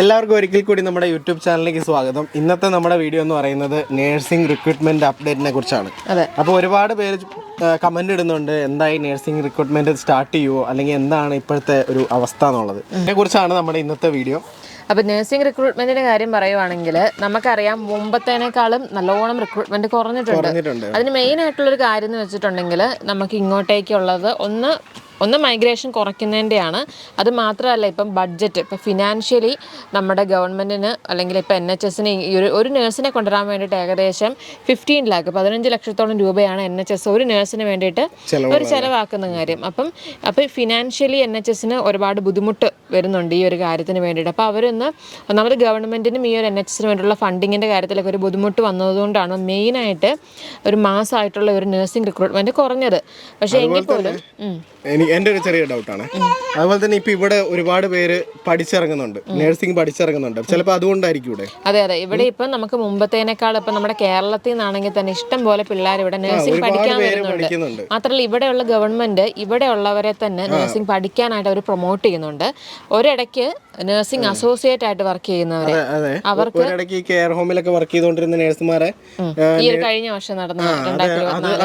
എല്ലാവർക്കും ഒരിക്കൽ കൂടി നമ്മുടെ യൂട്യൂബ് ചാനലിലേക്ക് സ്വാഗതം. ഇന്നത്തെ നമ്മുടെ വീഡിയോ എന്ന് പറയുന്നത് നേഴ്സിംഗ് റിക്രൂട്ട്മെന്റ് അപ്ഡേറ്റിനെ കുറിച്ചാണ്. അതെ. അപ്പോൾ ഒരുപാട് പേര് കമന്റ് ഇടുന്നുണ്ട് എന്തായി നേഴ്സിംഗ് റിക്രൂട്ട്മെന്റ് സ്റ്റാർട്ട് ചെയ്യുമോ അല്ലെങ്കിൽ എന്താണ് ഇപ്പോഴത്തെ ഒരു അവസ്ഥ എന്നുള്ളത്. ഇതിനെക്കുറിച്ചാണ് നമ്മുടെ ഇന്നത്തെ വീഡിയോ. അപ്പോൾ നേഴ്സിംഗ് റിക്രൂട്ട്മെന്റിന്റെ കാര്യം പറയുവാണെങ്കിൽ നമുക്കറിയാം മുമ്പത്തേനേക്കാളും നല്ലോണം റിക്രൂട്ട്മെന്റ് കുറഞ്ഞിട്ടുണ്ട്. അതിന് മെയിൻ ആയിട്ടുള്ള ഒരു കാര്യം എന്ന് വെച്ചിട്ടുണ്ടെങ്കിൽ നമുക്ക് ഇങ്ങോട്ടേക്കുള്ളത് ഒന്ന് ഒന്ന് മൈഗ്രേഷൻ കുറയ്ക്കുന്നതിന്റെയാണ്. അത് മാത്രമല്ല ഇപ്പം ബഡ്ജറ്റ് ഇപ്പം ഫിനാൻഷ്യലി നമ്മുടെ ഗവൺമെന്റിന് അല്ലെങ്കിൽ ഇപ്പം എൻ എച്ച് എസിന് ഈ ഒരു ഒരു നേഴ്സിനെ കൊണ്ടുവരാൻ വേണ്ടിയിട്ട് ഏകദേശം ഫിഫ്റ്റീൻ ലാക്ക് പതിനഞ്ച് ലക്ഷത്തോളം രൂപയാണ് എൻ എച്ച് എസ് ഒരു നേഴ്സിന് വേണ്ടിയിട്ട് ഒരു ചിലവാക്കുന്ന കാര്യം. അപ്പം അപ്പം ഫിനാൻഷ്യലി എൻ എച്ച് എസിന് ഒരുപാട് ബുദ്ധിമുട്ട് വരുന്നുണ്ട് ഈ ഒരു കാര്യത്തിന് വേണ്ടിയിട്ട്. അപ്പോൾ അവരൊന്ന് ഒന്നാമത് ഗവൺമെന്റിനും ഈ ഒരു എൻ എച്ച് എസിന് വേണ്ടിയുള്ള ഫണ്ടിങ്ങിന്റെ കാര്യത്തിലൊക്കെ ഒരു ബുദ്ധിമുട്ട് വന്നതുകൊണ്ടാണ് മെയിനായിട്ട് ഒരു മാസമായിട്ടുള്ള ഒരു നേഴ്സിംഗ് റിക്രൂട്ട്മെന്റ് കുറഞ്ഞത്. പക്ഷേ എങ്കിൽ പോലും എന്റെ ഒരു ചെറിയ ഡൗട്ടാണ് അതുപോലെ തന്നെ ഇപ്പൊ ഇവിടെ ഒരുപാട് പേര് പഠിച്ചിറങ്ങുന്നുണ്ട്. നഴ്സിംഗ് പഠിച്ചിറങ്ങുന്നുണ്ട്. ചിലപ്പോൾ അതുകൊണ്ടായിരിക്കും ഇവിടെ. അതെ അതെ. ഇവിടെ ഇപ്പൊ നമുക്ക് മുമ്പത്തേനേക്കാൾ ഇപ്പൊ നമ്മുടെ കേരളത്തിൽ നിന്നാണെങ്കിൽ തന്നെ ഇഷ്ടം പോലെ പിള്ളേർ ഇവിടെ നഴ്സിംഗ് പഠിക്കാൻ വരുന്നുണ്ട്. മാത്രമല്ല ഇവിടെയുള്ള ഗവൺമെന്റ് ഇവിടെ ഉള്ളവരെ തന്നെ നഴ്സിംഗ് പഠിക്കാനായിട്ട് അവർ പ്രൊമോട്ട് ചെയ്യുന്നുണ്ട്. ഒരിടയ്ക്ക് നഴ്സിംഗ് അസോസിയേറ്റ് ആയിട്ട് വർക്ക് ചെയ്യുന്നവരെ അവർക്ക് കെയർ ഹോമിലൊക്കെ വർക്ക് ചെയ്തുകൊണ്ടിരുന്ന നഴ്സുമാരെ ഈ ഒരു കഴിഞ്ഞ വർഷം നടന്ന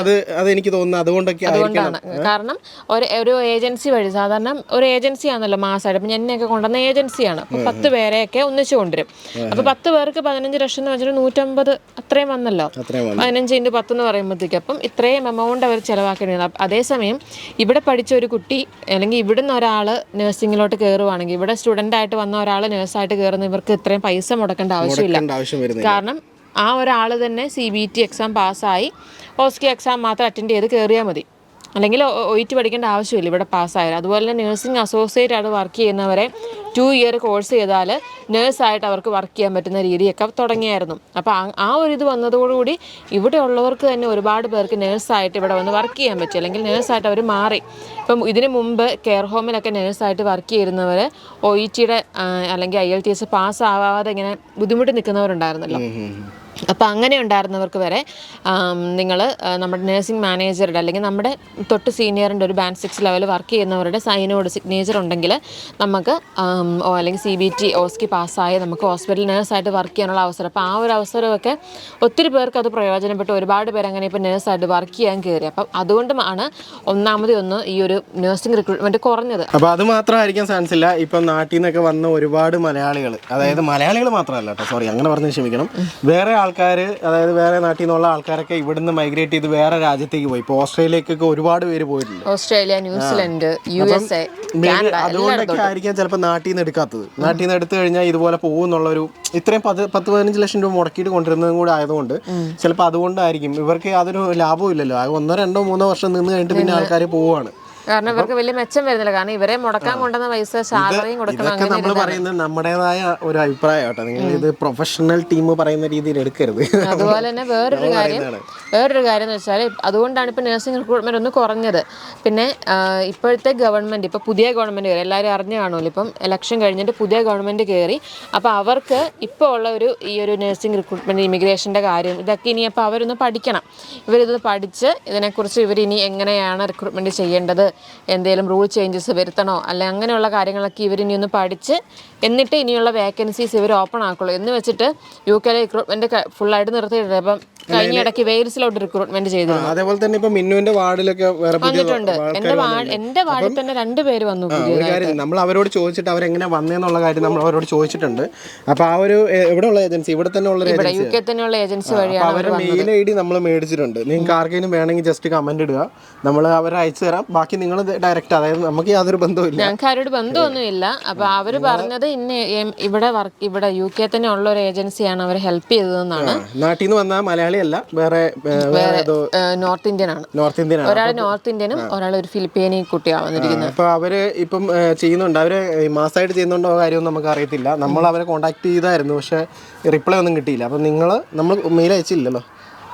അത് അത് എനിക്ക് തോന്നുന്നു. അതുകൊണ്ടൊക്കെ അതുകൊണ്ടാണ്. കാരണം ഒരു ഒരു ഏജൻസി വഴി സാധാരണ ഒരു ഏജൻസി ആണല്ലോ മാസമായിട്ട് അപ്പം എന്നെയൊക്കെ കൊണ്ടുവന്ന ഏജൻസിയാണ്. അപ്പോൾ പത്ത് പേരെയൊക്കെ ഒന്നിച്ച് കൊണ്ടുവരും. അപ്പോൾ പത്ത് പേർക്ക് പതിനഞ്ച് ലക്ഷം എന്ന് വെച്ചാൽ നൂറ്റമ്പത് അത്രയും വന്നല്ലോ. പതിനഞ്ച് ഇന്റു പത്ത് എന്ന് പറയുമ്പോഴത്തേക്ക് അപ്പം ഇത്രയും എമൗണ്ട് അവർ ചിലവാക്കേണ്ടത് അതേസമയം ഇവിടെ പഠിച്ച ഒരു കുട്ടി അല്ലെങ്കിൽ ഇവിടുന്ന് ഒരാൾ നഴ്സിംഗിലോട്ട് കയറുവാണെങ്കിൽ ഇവിടെ സ്റ്റുഡന്റ് ആയിട്ട് വന്ന ഒരാൾ നഴ്സായിട്ട് കയറുന്ന ഇവർക്ക് ഇത്രയും പൈസ മുടക്കേണ്ട ആവശ്യമില്ല. കാരണം ആ ഒരാൾ തന്നെ സി ബി ടി എക്സാം പാസ്സായി ഓസ്കി എക്സാം മാത്രം അറ്റൻഡ് ചെയ്ത് കയറിയാൽ മതി. അല്ലെങ്കിൽ ഒയിറ്റ് പഠിക്കേണ്ട ആവശ്യമില്ല. ഇവിടെ പാസ്സായാലും അതുപോലെ തന്നെ നഴ്സിംഗ് അസോസിയേറ്റ് ആയിട്ട് വർക്ക് ചെയ്യുന്നവരെ ടു ഇയർ കോഴ്സ് ചെയ്താൽ നേഴ്സായിട്ട് അവർക്ക് വർക്ക് ചെയ്യാൻ പറ്റുന്ന രീതിയൊക്കെ തുടങ്ങിയായിരുന്നു. അപ്പോൾ ആ- ഒരു ഇത് വന്നതോടുകൂടി ഇവിടെ ഉള്ളവർക്ക് തന്നെ ഒരുപാട് പേർക്ക് നേഴ്സായിട്ട് ഇവിടെ വന്ന് വർക്ക് ചെയ്യാൻ പറ്റും. അല്ലെങ്കിൽ നേഴ്സായിട്ട് അവർ മാറി. ഇപ്പം ഇതിന് മുമ്പ് കെയർ ഹോമിലൊക്കെ നേഴ്സായിട്ട് വർക്ക് ചെയ്യുന്നവർ ഒ ഇ ടിയുടെ അല്ലെങ്കിൽ ഐ എൽ ടി എസ് പാസ്സാവാതെ ഇങ്ങനെ ബുദ്ധിമുട്ടി നിൽക്കുന്നവരുണ്ടായിരുന്നല്ലോ. അപ്പോൾ അങ്ങനെ ഉണ്ടായിരുന്നവർക്ക് വരെ നിങ്ങൾ നമ്മുടെ നഴ്സിംഗ് മാനേജറുടെ അല്ലെങ്കിൽ നമ്മുടെ തൊട്ട് സീനിയറിന്റെ ഒരു ബാൻഡ് സിക്സ് ലെവൽ വർക്ക് ചെയ്യുന്നവരുടെ സൈനോട് സിഗ്നേച്ചർ ഉണ്ടെങ്കിൽ നമുക്ക് ഓ അല്ലെങ്കിൽ സി ബി ടി ഓസ്കി പാസ്സായി നമുക്ക് ഹോസ്പിറ്റൽ നേഴ്സായിട്ട് വർക്ക് ചെയ്യാനുള്ള അവസരം. അപ്പോൾ ആ ഒരു അവസരമൊക്കെ ഒത്തിരി പേർക്ക് അത് പ്രയോജനപ്പെട്ട്. ഒരുപാട് പേര് അങ്ങനെ ഇപ്പോൾ നേഴ്സായിട്ട് വർക്ക് ചെയ്യാൻ കയറി. അപ്പം അതുകൊണ്ടുമാണ് ഒന്നാമത് ഒന്ന് ഈ ഒരു നഴ്സിംഗ് റിക്രൂട്ട്മെന്റ് കുറഞ്ഞത്. അപ്പോൾ അത് മാത്രമായിരിക്കാൻ ചാൻസ് ഇല്ല. ഇപ്പം നാട്ടിൽ നിന്നൊക്കെ വന്ന ഒരുപാട് മലയാളികൾ അതായത് മലയാളികൾ മാത്രമല്ല കേട്ടോ സോറി അങ്ങനെ പറഞ്ഞ് ക്ഷമിക്കണം. വേറെ ആൾക്കാർ അതായത് വേറെ നാട്ടിൽ നിന്നുള്ള ആൾക്കാരൊക്കെ ഇവിടുന്ന് മൈഗ്രേറ്റ് ചെയ്ത് വേറെ രാജ്യത്തേക്ക് പോയി. ഇപ്പോൾ ഓസ്ട്രേലിയക്കൊക്കെ ഒരുപാട് പേര് പോയിട്ടുണ്ട്. Australia New Zealand U S A അതുകൊണ്ടൊക്കെ ആയിരിക്കാം ചിലപ്പോൾ നാട്ടിൽ നിന്ന് എടുക്കാത്തത്. നാട്ടിൽ നിന്ന് എടുത്തു കഴിഞ്ഞാൽ ഇതുപോലെ പോകുന്നുള്ളൊരു ഇത്രയും പത്ത് പത്ത് പതിനഞ്ച് ലക്ഷം രൂപ മുടക്കിയിട്ട് കൊണ്ടുവരുന്നതും കൂടെ ആയതുകൊണ്ട് ചിലപ്പോൾ അതുകൊണ്ടായിരിക്കും. ഇവർക്ക് യാതൊരു ലാഭവും ഇല്ലല്ലോ ഒന്നോ രണ്ടോ മൂന്നോ വർഷം നിന്ന് കഴിഞ്ഞിട്ട് പിന്നെ ആൾക്കാർ പോവുകയാണ് കാരണം ഇവർക്ക് വലിയ മെച്ചം വരുന്നില്ല. കാരണം ഇവരെ മുടക്കാൻ കൊണ്ടുവന്ന പൈസ സാലറിയും കൊടുക്കണം നമ്മൾ പറയുന്നത് നമ്മുടേതായ ഒരു അഭിപ്രായം നിങ്ങൾ ഇത് പ്രൊഫഷണൽ ടീം പറയുന്ന രീതിയിൽ എടുക്കരുത്. അതുപോലെ തന്നെ വേറൊരു കാര്യം വേറൊരു കാര്യം എന്ന് വെച്ചാൽ അതുകൊണ്ടാണ് ഇപ്പോൾ നഴ്സിംഗ് റിക്രൂട്ട്മെന്റ് ഒന്ന് കുറഞ്ഞത്. പിന്നെ ഇപ്പോഴത്തെ ഗവൺമെന്റ് ഇപ്പോൾ പുതിയ ഗവൺമെന്റ് കയറി എല്ലാവരും അറിഞ്ഞു കാണുമല്ലോ. ഇപ്പം ഇലക്ഷൻ കഴിഞ്ഞിട്ട് പുതിയ ഗവൺമെന്റ് കയറി അപ്പോൾ അവർക്ക് ഇപ്പോൾ ഉള്ള ഒരു ഈ ഒരു നഴ്സിംഗ് റിക്രൂട്ട്മെന്റ് ഇമിഗ്രേഷന്റെ കാര്യം ഇതൊക്കെ ഇനി അപ്പോൾ അവരൊന്ന് പഠിക്കണം. ഇവരിത് പഠിച്ച് ഇതിനെക്കുറിച്ച് ഇവരിനി എങ്ങനെയാണ് റിക്രൂട്ട്മെന്റ് ചെയ്യേണ്ടത്? എന്തെങ്കിലും റൂൾ ചേഞ്ചസ് വരുത്തണോ? അല്ല അങ്ങനെയുള്ള കാര്യങ്ങളൊക്കെ ഇവരിനി ഒന്ന് പഠിച്ച് എന്നിട്ട് ഇനിയുള്ള വേക്കൻസീസ് ഇവർ ഓപ്പൺ ആക്കുള്ളൂ. എന്ന് വെച്ചിട്ട് യു കെയിലെ റിക്രൂട്ട്മെന്റ് ഫുൾ ആയിട്ട് നിർത്തിയിട്ടുണ്ട്. അപ്പം കഴിഞ്ഞ ഇടയ്ക്ക് വെയിൽസിലോട്ട് റിക്രൂട്ട്മെന്റ് ചെയ്തു അതേപോലെ തന്നെ ഇപ്പൊ മിന്നുവിന്റെ വാർഡിലൊക്കെ വന്നിട്ടുണ്ട്. എന്റെ വാർഡ് എന്റെ വാർഡിൽ തന്നെ രണ്ട് പേര് വന്നു നമ്മൾ അവരോട് ചോദിച്ചിട്ട് അവരെങ്ങനെ വന്നെന്നുള്ള കാര്യം നമ്മൾ അവരോട് ചോദിച്ചിട്ടുണ്ട്. അപ്പൊ ആ ഒരു ഇവിടെ ഉള്ള ഏജൻസി ഇവിടെ തന്നെ ഉള്ള യു കെ തന്നെയുള്ള ഏജൻസി വഴിയാണ് അവരുടെ മെയിൽ ഐ ഡി നമ്മൾ മേടിച്ചിട്ടുണ്ട്. നിങ്ങൾക്ക് ആർക്കെങ്കിലും വേണമെങ്കിൽ ജസ്റ്റ് കമന്റ് ഇടുക. നമ്മൾ അവരെ അയച്ചു തരാം. ബാക്കി നിങ്ങൾ ഡയറക്റ്റ് അതായത് നമുക്ക് യാതൊരു ബന്ധവുമില്ല. ഞങ്ങൾക്ക് ആരോട് ബന്ധമൊന്നുമില്ല. അപ്പൊ അവർ പറഞ്ഞത് ഇന്ന് ഇവിടെ വർക്ക് ഇവിടെ യു കെ തന്നെ ഉള്ള ഒരു ഏജൻസിയാണ് അവർ ഹെൽപ്പ് ചെയ്തതെന്നാണ്. നാട്ടിൽ നിന്ന് വന്ന മലയാളി അല്ല വേറെ വേറെ നോർത്ത് ഇന്ത്യൻ ആണ്. നോർത്ത് ഇന്ത്യൻ ആണ്. ഒരാൾ നോർത്ത് ഇന്ത്യനും ഒരാൾ ഒരു ഫിലിപ്പീനി കുട്ടിയാണ് വന്നിരിക്കുന്നത്. അപ്പൊ അവർ ഇപ്പം ചെയ്യുന്നുണ്ട്. അവർ ഈ മാസമായിട്ട് ചെയ്യുന്നുണ്ടോ കാര്യമൊന്നും നമുക്ക് അറിയത്തില്ല. നമ്മൾ അവരെ കോൺടാക്ട് ചെയ്തായിരുന്നു പക്ഷെ റിപ്ലൈ ഒന്നും കിട്ടിയില്ല. അപ്പൊ നിങ്ങൾ നമ്മൾ മെയിൽ അയച്ചില്ലല്ലോ.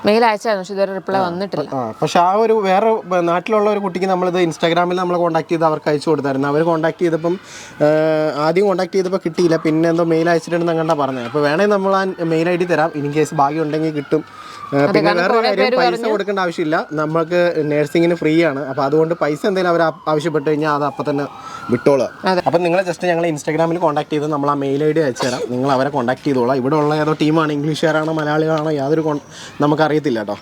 മെയിൽ അയച്ചായിരുന്നു പക്ഷെ ഇതുവരെ റിപ്ലൈ വന്നിട്ടില്ല. ആ പക്ഷെ ആ ഒരു വേറെ നാട്ടിലുള്ള ഒരു കുട്ടിക്ക് നമ്മളിത് ഇൻസ്റ്റാഗ്രാമിൽ നമ്മൾ കോൺടാക്ട് ചെയ്ത് അവർക്ക് അയച്ചു കൊടുത്തായിരുന്നു. അവർ കോൺടാക്ട് ചെയ്തപ്പം ആദ്യം കോൺടാക്ട് ചെയ്തപ്പോൾ കിട്ടിയില്ല. പിന്നെ എന്തോ മെയിൽ അയച്ചിട്ടുണ്ടെന്ന് കണ്ടാ പറഞ്ഞത്. അപ്പോൾ വേണമെങ്കിൽ നമ്മൾ ആ മെയിൽ ഐ ഡി തരാം. ഇൻ കേസ് ഭാഗ്യം ഉണ്ടെങ്കിൽ കിട്ടും. പിന്നെ വേറെ കാര്യം പൈസ കൊടുക്കേണ്ട ആവശ്യമില്ല. നമുക്ക് നഴ്സിങ്ങിന് ഫ്രീ ആണ്. അപ്പോൾ അതുകൊണ്ട് പൈസ എന്തെങ്കിലും അവർ ആവശ്യപ്പെട്ട് കഴിഞ്ഞാൽ അത് അപ്പം തന്നെ വിട്ടോളുക അപ്പം നിങ്ങൾ ജസ്റ്റ് ഞങ്ങൾ ഇൻസ്റ്റാഗ്രാമിൽ കോൺടാക്ട് ചെയ്ത് നമ്മൾ ആ മെയിൽ ഐ ഡി അയച്ചു തരാം. നിങ്ങൾ അവരെ കോൺടാക്ട് ചെയ്തോളാം. ഇവിടെ ഉള്ള ഏതോ ടീമാണ് ഇംഗ്ലീഷുകാരാണോ മലയാളികളാണോ യാതൊരു con- നമുക്കറിയത്തില്ല കേട്ടോ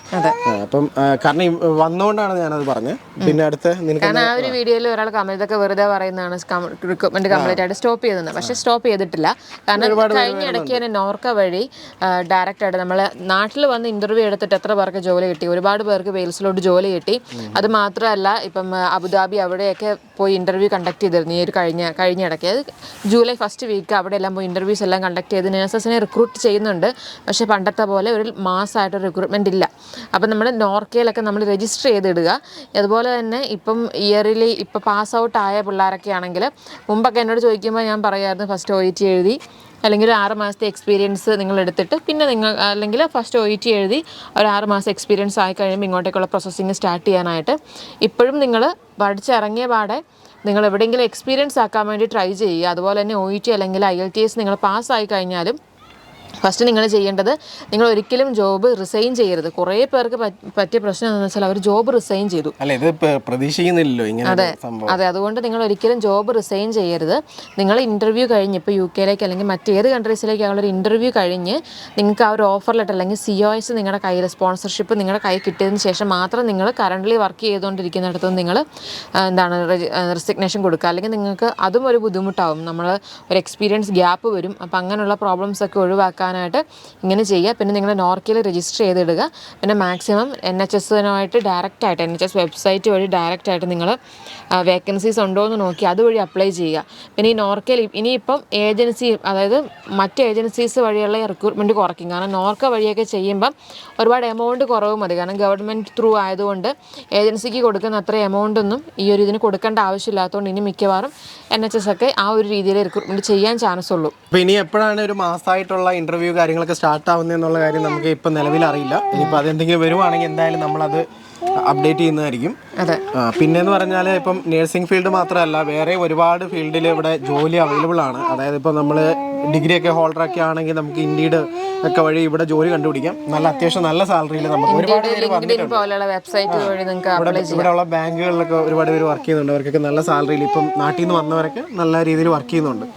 അപ്പം കാരണം ഈ വന്നുകൊണ്ടാണ് ഞാനത് പറഞ്ഞത് പിന്നെ അടുത്ത് നിനക്ക് കാരണം ആ ഒരു വീഡിയോയിൽ ഒരാൾ കമന്റ് ഒക്കെ വെറുതെ പറയുന്നതാണ് റിക്രൂട്ട്മെന്റ് കംപ്ലീറ്റ് ആയിട്ട് സ്റ്റോപ്പ് ചെയ്തത് പക്ഷെ സ്റ്റോപ്പ് ചെയ്തിട്ടില്ല. കാരണം കഴിഞ്ഞ ഇടയ്ക്ക് തന്നെ നോർക്ക വഴി ഡയറക്റ്റ് ആയിട്ട് നമ്മൾ നാട്ടിൽ വന്ന് ഇന്റർവ്യൂ എടുത്തിട്ട് എത്ര പേർക്ക് ജോലി കിട്ടി ഒരുപാട് പേർക്ക് വെയിൽസിലോട്ട് ജോലി കിട്ടി. അത് മാത്രമല്ല ഇപ്പം അബുദാബി അവിടെയൊക്കെ പോയി ഇന്റർവ്യൂ കണ്ടക്ട് ചെയ്തിരുന്നു. ഈ ഒരു കഴിഞ്ഞ കഴിഞ്ഞ ഇടയ്ക്ക്. അത് ജൂലൈ ഫസ്റ്റ് വീക്ക് അവിടെ എല്ലാം പോയി ഇന്റർവ്യൂസ് എല്ലാം കണ്ടക്ട് ചെയ്ത് നേഴ്സസിനെ റിക്രൂട്ട് ചെയ്യുന്നുണ്ട്. പക്ഷേ പണ്ടത്തെ പോലെ ഒരു മാസമായിട്ട് റിക്രൂട്ട്മെന്റ് ഇല്ല. അപ്പം നമ്മൾ നോർക്കയിലൊക്കെ നമ്മൾ രജിസ്റ്റർ ചെയ്തിടുക. അതുപോലെ തന്നെ ഇപ്പം ഇയറിലി ഇപ്പം പാസ് ഔട്ട് ആയ പിള്ളേരൊക്കെ ആണെങ്കിൽ മുമ്പൊക്കെ എന്നോട് ചോദിക്കുമ്പോൾ ഞാൻ പറയായിരുന്നു ഫസ്റ്റ് ഒ ടി എഴുതി. അല്ലെങ്കിൽ ഒരു ആറ് മാസത്തെ എക്സ്പീരിയൻസ് നിങ്ങൾ എടുത്തിട്ട് പിന്നെ നിങ്ങൾ അല്ലെങ്കിൽ ഫസ്റ്റ് ഒ ടി എഴുതി ഒരു ആറ് മാസം എക്സ്പീരിയൻസ് ആയി കഴിയുമ്പോൾ ഇങ്ങോട്ടേക്കുള്ള പ്രോസസ്സിങ് സ്റ്റാർട്ട് ചെയ്യാനായിട്ട് ഇപ്പോഴും നിങ്ങൾ പഠിച്ചിറങ്ങിയ പാടെ നിങ്ങൾ എവിടെയെങ്കിലും എക്സ്പീരിയൻസ് ആക്കാൻ വേണ്ടി ട്രൈ ചെയ്യുക. അതുപോലെ തന്നെ ഒ ടി അല്ലെങ്കിൽ ഐ എൽ ടി എസ് നിങ്ങൾ പാസ്സായി കഴിഞ്ഞാലും ഫസ്റ്റ് നിങ്ങൾ ചെയ്യേണ്ടത് നിങ്ങൾ ഒരിക്കലും ജോബ് റിസൈൻ ചെയ്യരുത്. കുറേ പേർക്ക് പറ്റിയ പ്രശ്നം എന്താണെന്ന് വെച്ചാൽ അവർ ജോബ് റിസൈൻ ചെയ്തു. അല്ല ഇത് പ്രതീക്ഷിക്കുന്നില്ലല്ലോ ഇങ്ങനെ സംഭവം. അതെ അതുകൊണ്ട് നിങ്ങൾ ഒരിക്കലും ജോബ് റിസൈൻ ചെയ്യരുത്. നിങ്ങൾ ഇന്റർവ്യൂ കഴിഞ്ഞ് ഇപ്പോൾ യു കെയിലേക്ക് അല്ലെങ്കിൽ മറ്റേത് കൺട്രീസിലേക്ക് ആ ഒരു ഇന്റർവ്യൂ കഴിഞ്ഞ് നിങ്ങൾക്ക് ആ ഒരു ഓഫർ ലെറ്റർ അല്ലെങ്കിൽ സി ഒ എസ് നിങ്ങളുടെ കയ്യിൽ സ്പോൺസർഷിപ്പ് നിങ്ങളുടെ കയ്യിൽ കിട്ടിയതിന് ശേഷം മാത്രം നിങ്ങൾ കറന്റ്ലി വർക്ക് ചെയ്തുകൊണ്ടിരിക്കുന്നിടത്ത് നിങ്ങൾ എന്താണ് റെസിഗ്നേഷൻ കൊടുക്കുക. അല്ലെങ്കിൽ നിങ്ങൾക്ക് അതും ഒരു ബുദ്ധിമുട്ടാവും. നമ്മൾ ഒരു എക്സ്പീരിയൻസ് ഗ്യാപ്പ് വരും. അപ്പോൾ അങ്ങനെയുള്ള പ്രോബ്ലംസ് ഒക്കെ ഒഴിവാക്കാനായിട്ട് ഇങ്ങനെ ചെയ്യുക. പിന്നെ നിങ്ങൾ നോർക്കയിൽ രജിസ്റ്റർ ചെയ്തിടുക. പിന്നെ മാക്സിമം എൻ എച്ച് എസിനുമായിട്ട് ഡയറക്റ്റ് ആയിട്ട് എൻ എച്ച് എസ് വെബ്സൈറ്റ് വഴി ഡയറക്റ്റ് ആയിട്ട് നിങ്ങൾ വേക്കൻസീസ് ഉണ്ടോ എന്ന് നോക്കി അതുവഴി അപ്ലൈ ചെയ്യുക. പിന്നെ ഈ നോർക്കയിൽ ഇനിയിപ്പം ഏജൻസി അതായത് മറ്റ് ഏജൻസീസ് വഴിയുള്ള റിക്രൂട്ട്മെന്റ് കുറയ്ക്കും. കാരണം നോർക്ക വഴിയൊക്കെ ചെയ്യുമ്പം ഒരുപാട് എമൗണ്ട് കുറവ് മതി. കാരണം ഗവൺമെന്റ് ത്രൂ ആയതുകൊണ്ട് ഏജൻസിക്ക് കൊടുക്കുന്ന അത്ര എമൗണ്ട് ഒന്നും ഈ ഒരു ഇതിന് കൊടുക്കേണ്ട ആവശ്യമില്ലാത്തതുകൊണ്ട് ഇനി മിക്കവാറും എൻ എച്ച് എസ് ഒക്കെ ആ ഒരു രീതിയിൽ റിക്രൂട്ട്മെന്റ് ചെയ്യാൻ ചാൻസ് ഉള്ളൂ. അപ്പോൾ ഇനി എപ്പോഴാണ് ഒരു മാസമായിട്ടുള്ള ഇന്റർവ്യൂ കാര്യങ്ങളൊക്കെ സ്റ്റാർട്ട് ആവുന്നതെന്നുള്ള കാര്യം നമുക്ക് ഇപ്പം നിലവിൽ അറിയില്ല ഇനിയിപ്പോൾ അതെന്തെങ്കിലും വരുവാണെങ്കിൽ എന്തായാലും നമ്മളത് അപ്ഡേറ്റ് ചെയ്യുന്നതായിരിക്കും. അതെ. പിന്നെ പിന്നെന്ന് പറഞ്ഞാൽ ഇപ്പം നഴ്സിംഗ് ഫീൽഡ് മാത്രമല്ല വേറെ ഒരുപാട് ഫീൽഡിൽ ഇവിടെ ജോലി അവൈലബിൾ ആണ്. അതായത് ഇപ്പം നമ്മൾ ഡിഗ്രി ഒക്കെ ഹോൾഡർ ഒക്കെ ആണെങ്കിൽ നമുക്ക് ഇന്ത്യയുടെ ഒക്കെ വഴി ഇവിടെ ജോലി കണ്ടുപിടിക്കാം. നല്ല അത്യാവശ്യം നല്ല സാലറിയിൽ നമുക്ക് ഒരുപാട് പേര് അപ്ലൈ ഇവിടെ ഉള്ള ബാങ്കുകളിലൊക്കെ ഒരുപാട് പേര് വർക്ക് ചെയ്യുന്നുണ്ട്. അവർക്കൊക്കെ നല്ല സാലറിയിൽ ഇപ്പം നാട്ടിൽ നിന്ന് വന്നവരൊക്കെ നല്ല രീതിയിൽ വർക്ക് ചെയ്യുന്നുണ്ട്.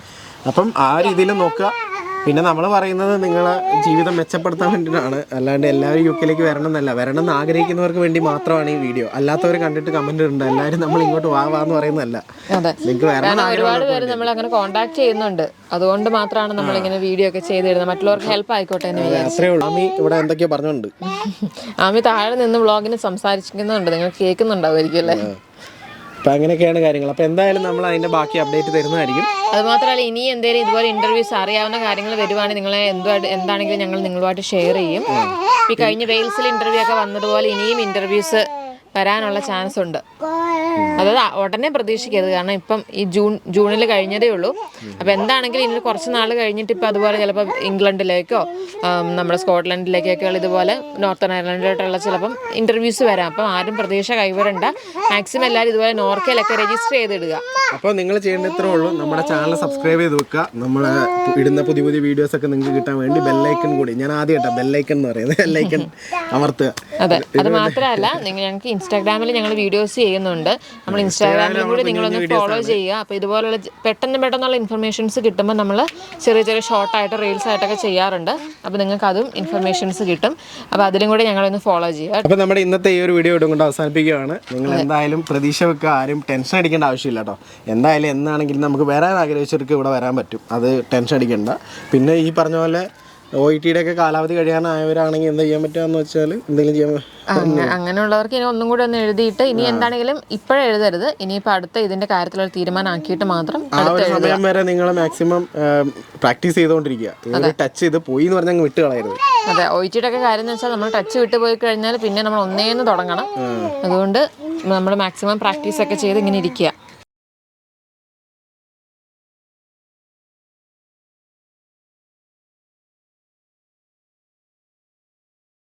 അപ്പം ആ രീതിയിൽ നോക്കുക. പിന്നെ നമ്മൾ പറയുന്നത് നിങ്ങളെ ജീവിതം മെച്ചപ്പെടുത്താൻ വേണ്ടിയിട്ടാണ് അല്ലാണ്ട് എല്ലാവരും യു കെയിലേക്ക് വരണം എന്നല്ല വരണം എന്ന് ആഗ്രഹിക്കുന്നവർക്ക് വേണ്ടി മാത്രമാണ് ഈ വീഡിയോ അല്ലാത്തവർ കണ്ടിട്ട് കമന്റ് ഉണ്ട് എല്ലാവരും നമ്മൾ ഇങ്ങോട്ട് വാ വാ എന്ന് പറയുന്നതല്ല. നിങ്ങൾക്ക് വരണം ഒരുപാട് പേര് നമ്മൾ അങ്ങനെ കോൺടാക്ട് ചെയ്യുന്നുണ്ട്. അതുകൊണ്ട് മാത്രമാണ് നമ്മൾ ഇങ്ങനെ വീഡിയോ ഒക്കെ ചെയ്തിരുന്നത് മറ്റുള്ളവർക്ക് ഹെൽപ്പ് ആയിക്കോട്ടെ എന്ന് വിചാരിച്ചു. അത്രേ ഉള്ളൂ. ആമി ഇവിടെ എന്തൊക്കെയോ പറഞ്ഞുണ്ട്. ആമി താഴെ നിന്ന് വ്ളോഗിന് സംസാരിക്കുന്നുണ്ട് നിങ്ങൾ കേൾക്കുന്നുണ്ടാവുമായിരിക്കും അല്ലേ? അപ്പം അങ്ങനെയൊക്കെയാണ് കാര്യങ്ങൾ. അപ്പോൾ എന്തായാലും നമ്മൾ അതിന്റെ ബാക്കി അപ്ഡേറ്റ് തരുന്നതായിരിക്കും. അത് മാത്രമല്ല ഇനി എന്തെങ്കിലും ഇതുപോലെ ഇന്റർവ്യൂസ് അറിയാവുന്ന കാര്യങ്ങൾ വരുവാണെങ്കിൽ നിങ്ങളെ എന്തുമായിട്ട് എന്താണെങ്കിലും ഞങ്ങൾ നിങ്ങളുമായിട്ട് ഷെയർ ചെയ്യും. ഈ കഴിഞ്ഞ വെയിൽസിൽ ഇന്റർവ്യൂ ഒക്കെ വന്നതുപോലെ ഇനിയും ഇന്റർവ്യൂസ് വരാനുള്ള ചാൻസ് ഉണ്ട്. അതായത് ഉടനെ പ്രതീക്ഷിക്കരുത്. കാരണം ഇപ്പം ഈ ജൂൺ ജൂണിൽ കഴിഞ്ഞതേ ഉള്ളൂ. അപ്പോൾ എന്താണെങ്കിലും ഇനി കുറച്ച് നാൾ കഴിഞ്ഞിട്ട് ഇപ്പം അതുപോലെ ചിലപ്പോൾ ഇംഗ്ലണ്ടിലേക്കോ നമ്മുടെ സ്കോട്ട്ലൻഡിലേക്കൊക്കെ ഇതുപോലെ നോർത്തേൺ അയർലൻഡിലോട്ടുള്ള ചിലപ്പം ഇന്റർവ്യൂസ് വരാം. അപ്പം ആരും പ്രതീക്ഷ കൈവരണ്ട. മാക്സിമം എല്ലാവരും ഇതുപോലെ നോർക്കയിലൊക്കെ രജിസ്റ്റർ ചെയ്തിടുക. അപ്പോൾ നിങ്ങൾ ചെയ്യേണ്ട ഇത്രേ ഉള്ളൂ. നമ്മുടെ ചാനൽ സബ്സ്ക്രൈബ് ചെയ്ത് വെക്കുക. നമ്മൾ ഇടുന്ന പുതിയ പുതിയ വീഡിയോസ് ഒക്കെ നിങ്ങൾക്ക് കിട്ടാൻ വേണ്ടി ബെല്ലൈക്കൺ കൂടി. ഞാൻ ആദ്യം കേട്ടോ ബെല്ലൈക്കൺ എന്ന് പറയുന്നത്. ബെല്ലൈക്കൺ അമർത്തുക അതെ. അത് മാത്രമല്ല നിങ്ങൾ ഞങ്ങൾക്ക് ഇൻസ്റ്റാഗ്രാമിൽ ഞങ്ങൾ വീഡിയോസ് ചെയ്യുന്നുണ്ട്. നമ്മൾ ഇൻസ്റ്റാഗ്രാമിലും കൂടി നിങ്ങളൊന്ന് ഫോളോ ചെയ്യുക. അപ്പോൾ ഇതുപോലുള്ള പെട്ടെന്ന് പെട്ടെന്നുള്ള ഇൻഫർമേഷൻസ് കിട്ടുമ്പോൾ നമ്മൾ ചെറിയ ചെറിയ ഷോർട്ടായിട്ട് റീൽസ് ആയിട്ടൊക്കെ ചെയ്യാറുണ്ട്. അപ്പോൾ നിങ്ങൾക്ക് അതും ഇൻഫർമേഷൻസ് കിട്ടും. അപ്പോൾ അതിലും കൂടി ഞങ്ങളൊന്ന് ഫോളോ ചെയ്യുക അപ്പോൾ നമ്മുടെ ഇന്നത്തെ ഈ ഒരു വീഡിയോ ഇടും കൊണ്ട് അവസാനിപ്പിക്കുകയാണ്. നിങ്ങൾ എന്തായാലും പ്രതീക്ഷ വെക്കുക. ആരും ടെൻഷൻ അടിക്കേണ്ട ആവശ്യമില്ല കേട്ടോ. എന്തായാലും എന്നാണെങ്കിലും നമുക്ക് വരാൻ ആഗ്രഹിച്ചവർക്ക് ഇവിടെ വരാൻ പറ്റും. അത് ടെൻഷൻ അടിക്കേണ്ട. പിന്നെ ഈ പറഞ്ഞ പോലെ ഒ ഇ ടിയുടെ ഒക്കെ കാലാവധി കഴിയാനായവരാണെങ്കിൽ എന്താ ചെയ്യാൻ പറ്റുകയെന്ന് വെച്ചാൽ എന്തെങ്കിലും ചെയ്യാൻ അങ്ങ- അങ്ങനെയുള്ളവർക്ക് ഇനി ഒന്നും കൂടി ഒന്ന് എഴുതിയിട്ട് ഇനി എന്താണെങ്കിലും ഇപ്പോഴും എഴുതരുത്. ഇനിയിപ്പോൾ അടുത്ത ഇതിന്റെ കാര്യത്തിലുള്ള തീരുമാനം ആക്കിയിട്ട് മാത്രം ആ ഒരു സമയം വരെ നിങ്ങൾ മാക്സിമം പ്രാക്ടീസ് ചെയ്തുകൊണ്ടിരിക്കുക. ടച്ച് ചെയ്ത് പോയി എന്ന് പറഞ്ഞാൽ വിട്ട് കളയരുത്. അതെ ഒയിറ്റിയുടെ ഒക്കെ കാര്യം എന്ന് വെച്ചാൽ നമ്മൾ ടച്ച് വിട്ട് പോയി കഴിഞ്ഞാൽ പിന്നെ നമ്മൾ ഒന്നേന്ന് തുടങ്ങണം. അതുകൊണ്ട് നമ്മൾ മാക്സിമം പ്രാക്ടീസ് ഒക്കെ ചെയ്ത് ഇങ്ങനെ ഇരിക്കുക.